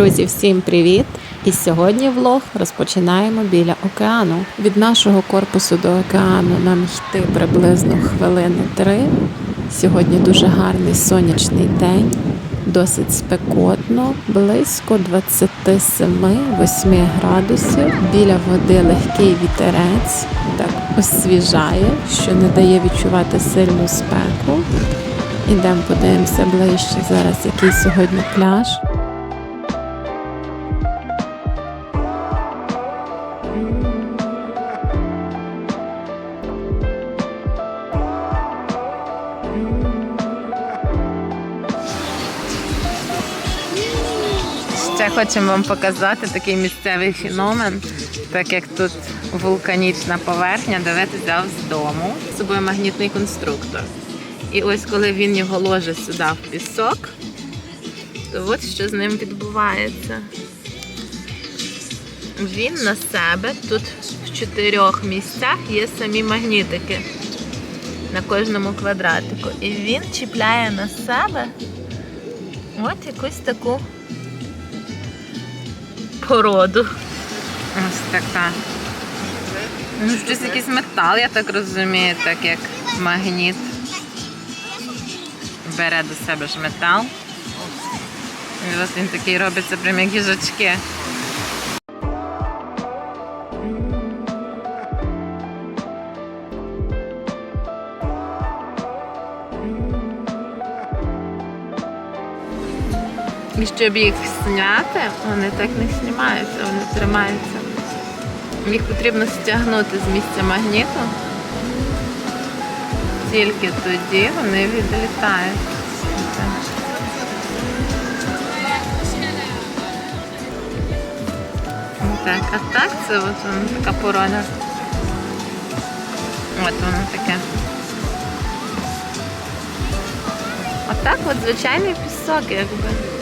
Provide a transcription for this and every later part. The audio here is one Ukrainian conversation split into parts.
Друзі, всім привіт! І сьогодні влог розпочинаємо біля океану. Від нашого корпусу до океану нам йти приблизно хвилини три. Сьогодні дуже гарний сонячний день, досить спекотно, близько 27-8 градусів. Біля води легкий вітерець, так освіжає, що не дає відчувати сильну спеку. Ідемо подивимося ближче зараз, який сьогодні пляж. Ще хочемо вам показати такий місцевий феномен, так як тут вулканічна поверхня, дивитися з дому. З собою магнітний конструктор. І ось коли він його ложить сюди в пісок, то от що з ним відбувається. Він на себе тут в чотирьох місцях є самі магнітики на кожному квадратику. І він чіпляє на себе от якусь таку породу. Ось така. Ну, щось якийсь метал, я так розумію, так як магніт бере до себе ж метал. І ось він такий робиться прям як їжачки. І щоб їх зняти, вони так не знімаються, вони тримаються. Їх потрібно стягнути з місця магніту. Тільки тоді вони відлітають. Так, а так це от воно така порода. От воно таке. Отак от звичайний пісок, якби.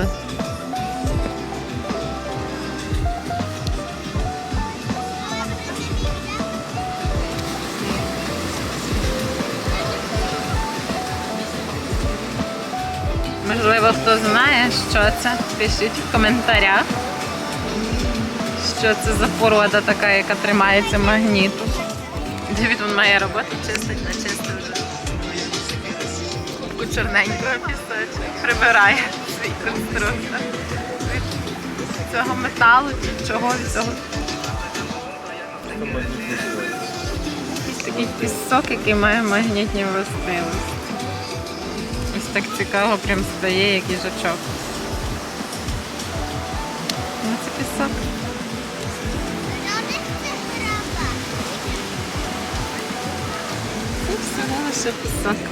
От. Можливо, хто знає, що це, пишіть в коментарях, що це за порода така, яка тримається магніту. Девід він має роботу чистить, не вже. Чорненького пісочок. Прибирає свій. Від цього металу чи чого від цього. Такий пісок, який має магнітні властивості. Ось так цікаво прям стає, як їжачок. Ну, це пісок. Це всього лише пісок.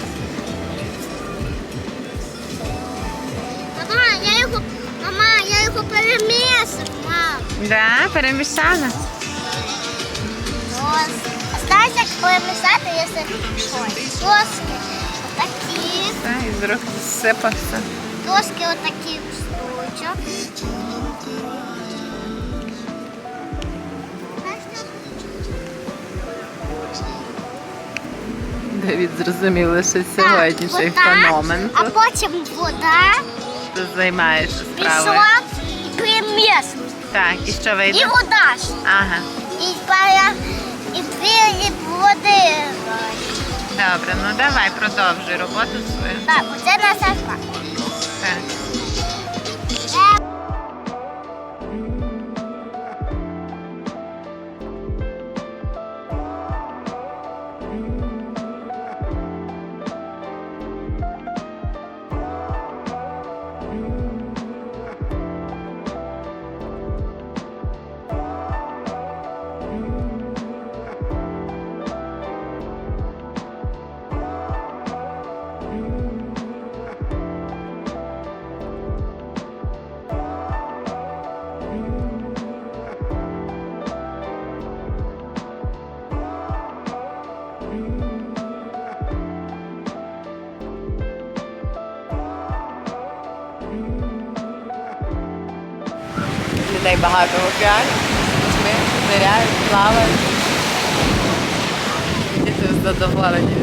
Да, перемішала. Як перемішати, якщо ось, доски отакі, Та, і з рук зсипався. доски отакі штучок. Давід зрозумів лише сьогоднішній феномен. А потім вода, ти займаєшся справою. приміс. Так, і що вийде? І вода. ж. Ага, І, пара, і дві і води. добре, ну давай, продовжуй роботу свою. Так, оце наша шла. Людей багато в океані. Ми ниряють, плавають. Діти задоволені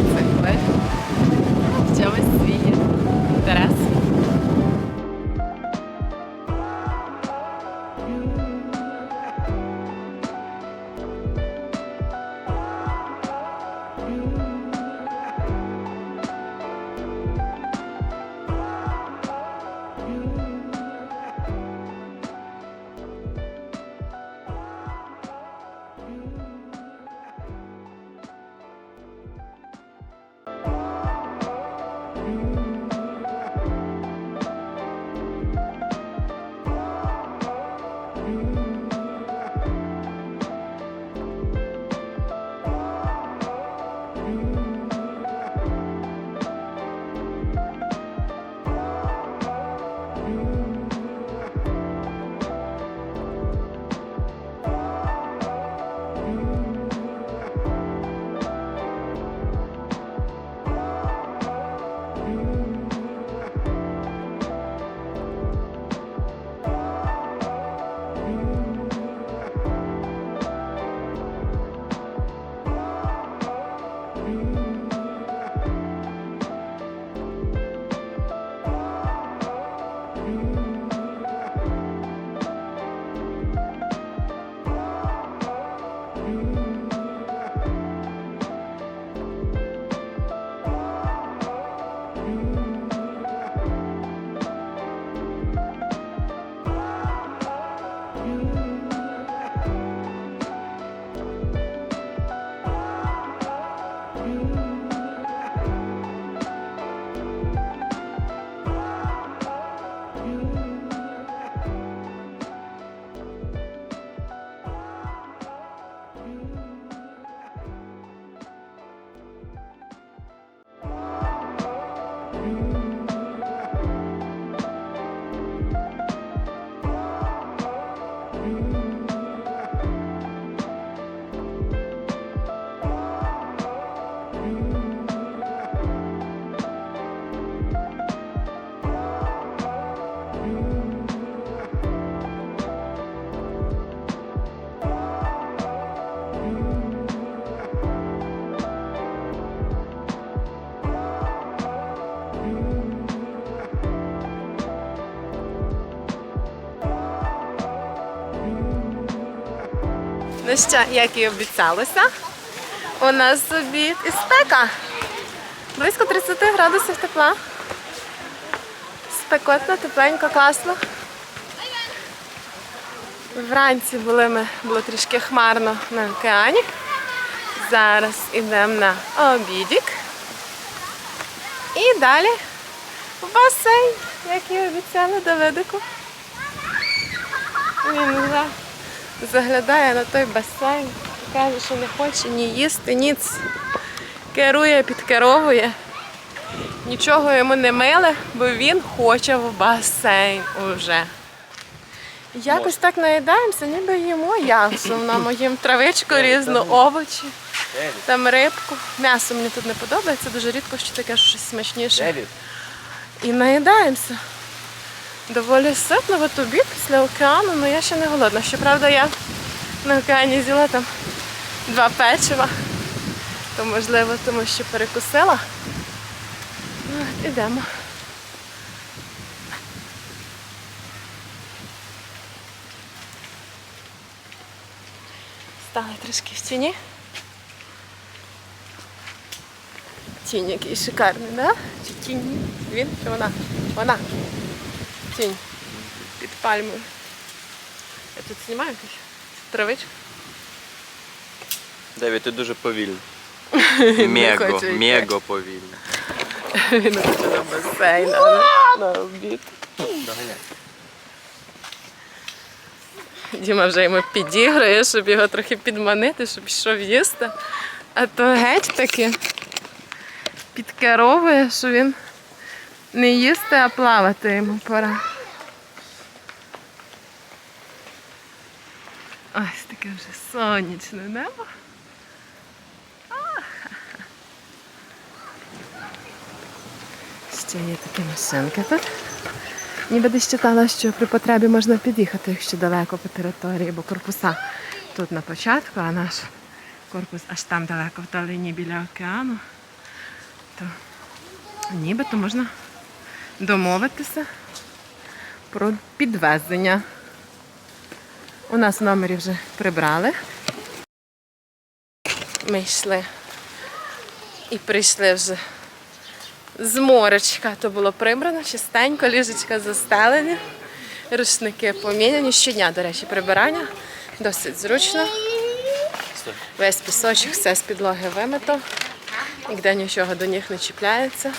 Ну що, як і обіцялося, у нас обід і спека. Близько 30 градусів тепла. Спекотно, тепленько, класно. Вранці були ми, було трішки хмарно на океані. Зараз йдемо на обідік. І далі в басейн, як і обіцяли Давидику. Він вже заглядає на той басейн, каже, що не хоче ні їсти, ніц. Керує, підкеровує. Нічого йому не миле, бо він хоче в басейн уже. Якось так наїдаємося, ніби їмо я в основному їм травичку різну, овочі, там рибку. М'ясо мені тут не подобається, дуже рідко що таке щось смачніше. І наїдаємося. Доволі ситно в обід після океану, але я ще не голодна. Щоправда, я на океані з'їла там два печива, то можливо, тому що перекусила. Ну, ідемо. Стали трошки в тіні. Тінь який шикарний, да? Чи тінь? Він чи вона? Вона. Тінь. Під пальмою. Я тут знімаю якусь травичку. Девід, ти дуже повільно. Мего, мего повільно. Він хоче на басейн, на обід. Діма вже йому підіграє, щоб його трохи підманити, щоб пішов їсти. А то геть таки підкеровує, що він не їсти, а плавати йому пора. Ось таке вже сонячне небо. Ще є такі машинки тут. Ніби десь читала, що при потребі можна під'їхати, якщо далеко по території, бо корпуса тут на початку, а наш корпус аж там далеко в долині біля океану. То нібито можна домовитися про підвезення. У нас в номері вже прибрали. Ми йшли і прийшли вже з моречка. То було прибрано, чистенько, ліжечка застелені, рушники поміняні. Щодня, до речі, прибирання. Досить зручно. Весь пісочок, все з підлоги вимито. Ніде нічого до ніг не чіпляється.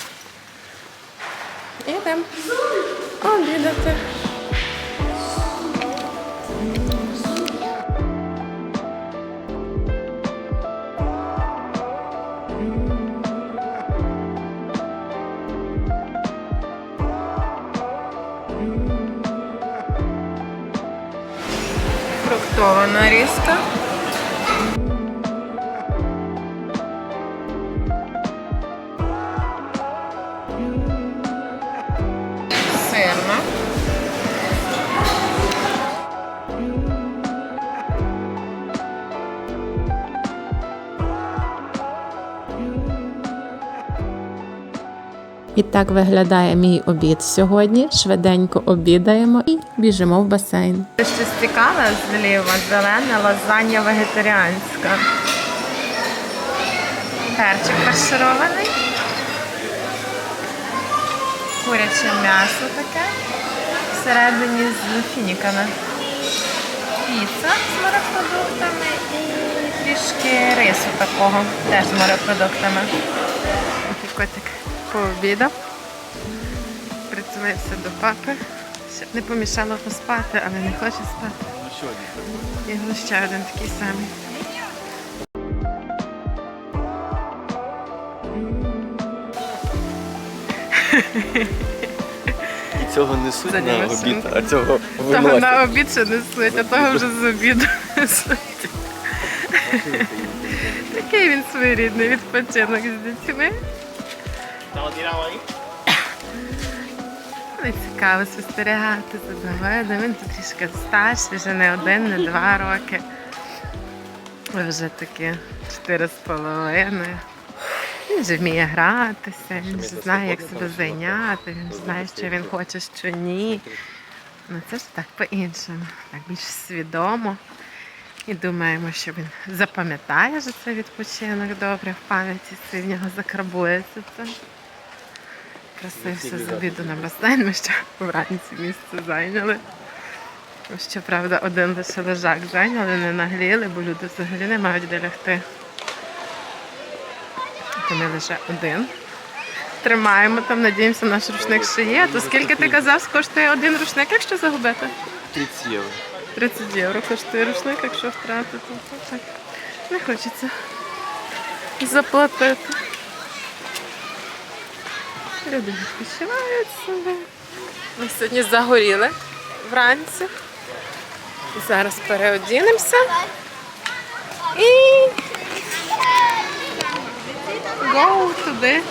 І йдемо обідати. Фруктова нарізка. І так виглядає мій обід сьогодні. Швиденько обідаємо і біжимо в басейн. Щось цікаве зліва, зелена лазанья вегетаріанська. Перчик фарширований. Куряче м'ясо таке. Всередині з фініками. Піца з морепродуктами і трішки рису такого, теж з морепродуктами. Такий котик пообідав. Притулився до папи. Не помішало поспати, але не хоче спати. І його ще один такий самий. І цього несуть Це на обід, а цього Того на обід ще несуть, а того вже з обіду несуть. Такий він своєрідний відпочинок з дітьми. Не цікаво спостерігати за Давидом. Він тут трішки старший, вже не один, не два роки. А Вже такі чотири з половиною. Він вже вміє гратися, він вже знає, як себе зайняти, він знає, що він хоче, що ні. Ну це ж так по-іншому, так більш свідомо. І думаємо, що він запам'ятає, що це відпочинок добре в пам'яті, це в нього закарбується це. Красився з обіду на басейн, ми ще вранці місце зайняли. Щоправда, один лише лежак зайняли, не нагліли, бо люди взагалі не мають де лягти. То ми лише один. Тримаємо там, надіємося, наш рушник ще є. То скільки ти казав, коштує один рушник, якщо загубити? 30 євро. 30 євро коштує рушник, якщо втратити. Так не хочеться заплатити. Люди відпочивають себе. Ми сьогодні загоріли вранці. Зараз переодінемося. І go туди.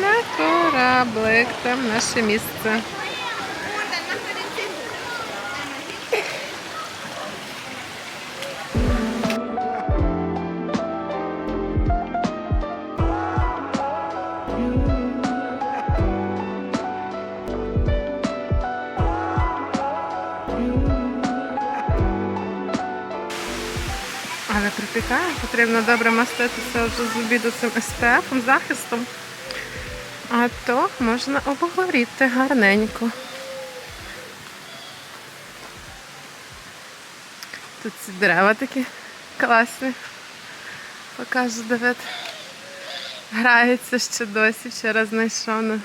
На кораблик, там наше місце. Припікає, потрібно добре маститися вже з обіду цим SPF, захистом. А то можна обгоріти гарненько. Тут ці дерева такі класні. Покаже Давид. Грається ще досі, вчора знайшов на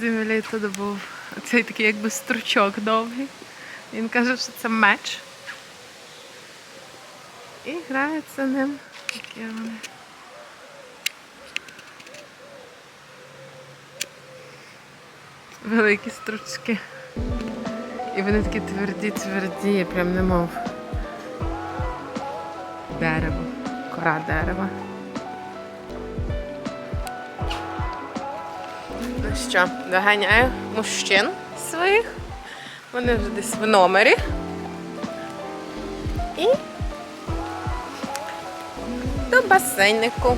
землі тут був цей такий якби стручок довгий. Він каже, що це меч. І грається ним. Такі вони. Великі стручки. І вони такі тверді, тверді, прям немов дерево, кора дерева. Ну що, доганяю мужчин своїх. Вони вже десь в номері. І басейнику.